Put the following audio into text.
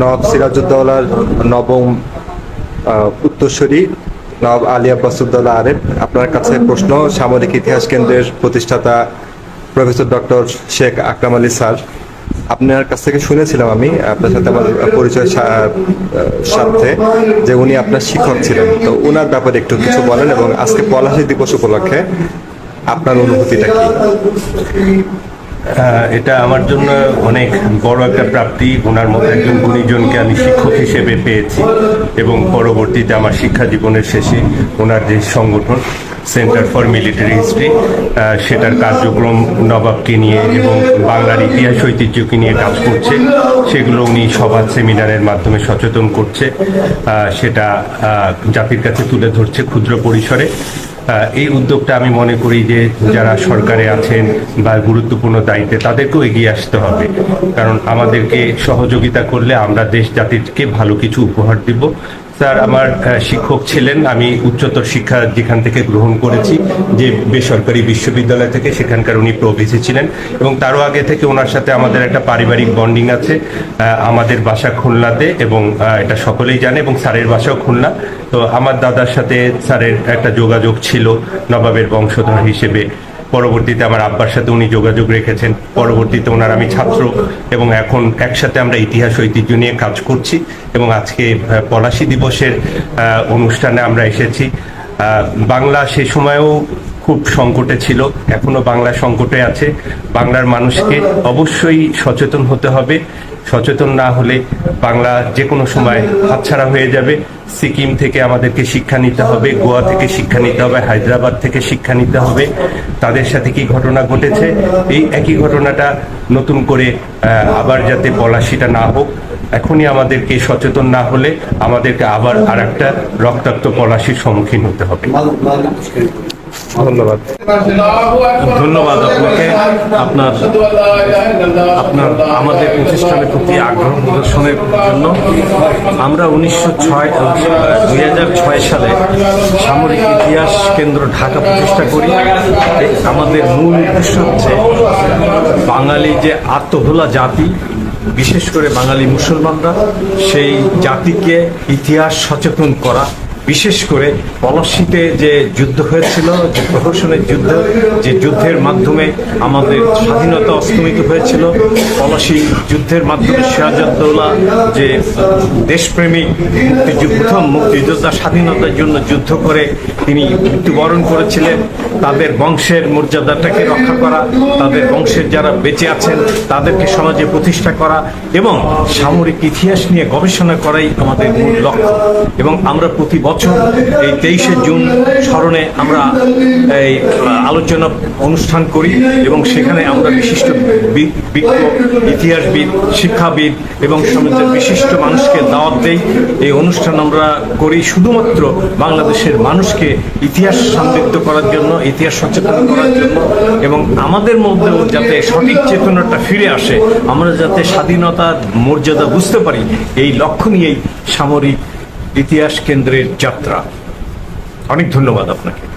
নবাব সিরাজউদ্দৌলার নবম উত্তরসূরি নবাব আলী আব্বাস উদ্দৌলা আরেফ। আপনার কাছে প্রশ্ন, সামরিক ইতিহাস কেন্দ্রের প্রতিষ্ঠাতা professor doctor Sheikh Akram Ali sir. আপনার কাছ থেকে শুনেছিলাম আমি, আপনার সাথে আমার পরিচয় সাথে, যে উনি আপনার শিক্ষক ছিলেন। তো ওনার ব্যাপারে একটু কিছু বলেন এবং আজকে পলাশী দিবস উপলক্ষে আপনার অনুভূতিটা কি? এটা আমার জন্য অনেক বড় একটা প্রাপ্তি। ওনার মতো একজন গুণীজনকে আমি শিক্ষক হিসেবে পেয়েছি এবং পরবর্তীতে আমার শিক্ষা জীবনের শেষে ওনার যে সংগঠন সেন্টার ফর মিলিটারি হিস্ট্রি সেটার কার্যক্রম নবাবকে নিয়ে এবং বাংলার ইতিহাস ঐতিহ্যকে নিয়ে কাজ করছে। সেগুলো উনি সভা সেমিনারের মাধ্যমে সচেতন করছে। সেটা জাতির কাছে তুলে ধরছে ক্ষুদ্র পরিসরে। এই উদ্যোগটা আমি মনে করি যে যারা সরকারে আছেন বা গুরুত্বপূর্ণ দায়িত্বে, তাদেরকেও এগিয়ে আসতে হবে। কারণ আমাদেরকে সহযোগিতা করলে আমরা দেশ জাতিকে ভালো কিছু উপহার দিব। স্যার, আমার শিক্ষক ছিলেন। আমি উচ্চতর শিক্ষা যেখান থেকে গ্রহণ করেছি, যে বেসরকারি বিশ্ববিদ্যালয় থেকে, সেখানকার উনি প্রভিসি ছিলেন। এবং তারও আগে থেকে ওনার সাথে আমাদের একটা পারিবারিক বন্ডিং আছে আমাদের বাসা খুলনাতে এবং এটা সকলেই জানে এবং স্যারের বাসাও খুলনা। তো আমার দাদার সাথে স্যারের একটা যোগাযোগ ছিল নবাবের বংশধর হিসেবে। পরবর্তীতে আমার আব্বার সাথে উনি যোগাযোগ রেখেছেন। পরবর্তীতে ওনার আমি ছাত্র এবং এখন একসাথে আমরা ইতিহাস, ঐতিহ্য নিয়ে কাজ করছি এবং আজকে পলাশি দিবসের অনুষ্ঠানে আমরা এসেছি। বাংলা সে সময়েও খুব সংকটে ছিল, এখনও বাংলা সংকটে আছে। বাংলার মানুষকে অবশ্যই সচেতন হতে হবে। সচেতন না হলে বাংলা যে কোনো সময় হাতছাড়া হয়ে যাবে। সিকিম থেকে আমাদেরকে শিক্ষা নিতে হবে, গোয়া থেকে শিক্ষা নিতে হবে, হায়দ্রাবাদ থেকে শিক্ষা নিতে হবে। তাদের সাথে কি ঘটনা ঘটেছে? এই একই ঘটনাটা নতুন করে আবার যাতে পলাশিটা না হোক এখনই আমাদেরকে সচেতন না হলে আমাদেরকে আবার আর একটা রক্তাক্ত পলাশির সম্মুখীন হতে হবে। ধন্যবাদ। ধন্যবাদ আপনাকে। আপনার আপনার আমাদের প্রতিষ্ঠানের প্রতি আগ্রহ প্রদর্শনের জন্য। আমরা উনিশশো ছয় দুই হাজার ছয় সালে সামরিক ইতিহাস কেন্দ্র ঢাকা প্রতিষ্ঠা করি। আমাদের মূল উদ্দেশ্য হচ্ছে বাঙালি যে আত্মভোলা জাতি বিশেষ করে বাঙালি মুসলমানরা সেই জাতিকে ইতিহাস সচেতন করা বিশেষ করে পলাশিতে যে যুদ্ধ হয়েছিল, যে প্রহসনের যুদ্ধ, যে যুদ্ধের মাধ্যমে আমাদের স্বাধীনতা অস্তমিত হয়েছিল, পলাশি যুদ্ধের মাধ্যমে সিরাজউদ্দৌলা যে দেশপ্রেমিক প্রথম মুক্তিযোদ্ধা স্বাধীনতার জন্য যুদ্ধ করে তিনি মৃত্যুবরণ করেছিলেন। তাদের বংশের মর্যাদাটাকে রক্ষা করা, তাদের বংশের যারা বেঁচে আছেন, তাদেরকে সমাজে প্রতিষ্ঠা করা এবং সামরিক ইতিহাস নিয়ে গবেষণা করাই আমাদের মূল লক্ষ্য। এবং আমরা প্রতি এই তেইশে জুন স্মরণে আমরা এই আলোচনা অনুষ্ঠান করি এবং সেখানে আমরা বিশিষ্ট ইতিহাসবিদ, শিক্ষাবিদ এবং সমাজের বিশিষ্ট মানুষকে দাওয়াত দেই। এই অনুষ্ঠান আমরা করি শুধুমাত্র বাংলাদেশের মানুষকে ইতিহাস সমৃদ্ধ করার জন্য, ইতিহাস সচেতন করার জন্য এবং আমাদের মধ্যেও যাতে সঠিক চেতনাটা ফিরে আসে, আমরা যাতে স্বাধীনতার মর্যাদা বুঝতে পারি, এই লক্ষ্য নিয়েই সামরিক ইতিহাস কেন্দ্রের যাত্রা। অনেক ধন্যবাদ আপনাকে।